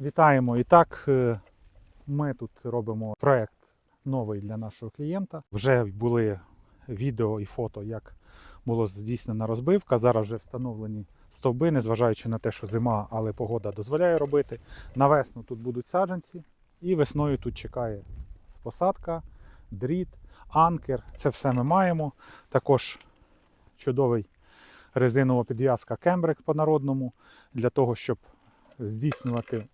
Вітаємо! І так, е, ми тут робимо проект новий для нашого клієнта. Вже були відео і фото, як було здійснена розбивка. Зараз вже встановлені стовби, незважаючи на те, що зима, але погода дозволяє робити. На весну тут будуть саджанці, і весною тут чекає посадка, дріт, анкер. Це все ми маємо. Також чудовий резинова підв'язка Кембрик по народному для того, щоб здійснювати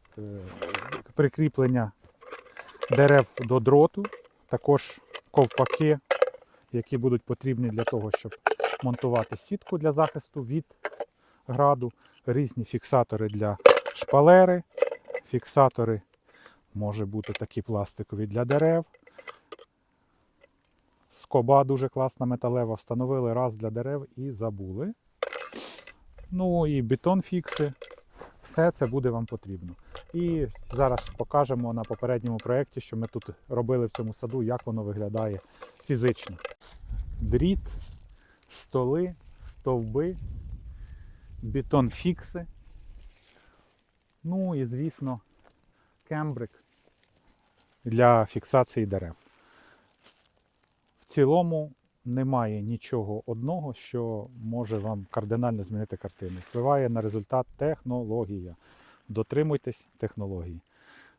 прикріплення дерев до дроту, також ковпаки, які будуть потрібні для того, щоб монтувати сітку для захисту від граду, різні фіксатори для шпалери, фіксатори може бути такі пластикові для дерев. Скоба дуже класна металева. Встановили раз для дерев і забули. Ну і бетон фікси. Все це буде вам потрібно. І зараз покажемо на попередньому проєкті, що ми тут робили в цьому саду, як воно виглядає фізично. Дріт, столи, стовби, бетон фікси. Ну і, звісно, кембрик для фіксації дерев. В цілому немає нічого одного, що може вам кардинально змінити картину. Впливає на результат технологія. Дотримуйтесь технології.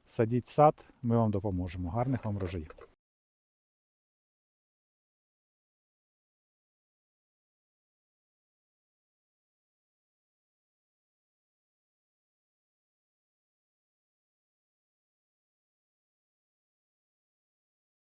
Садіть сад, ми вам допоможемо. Гарних вам врожаїв.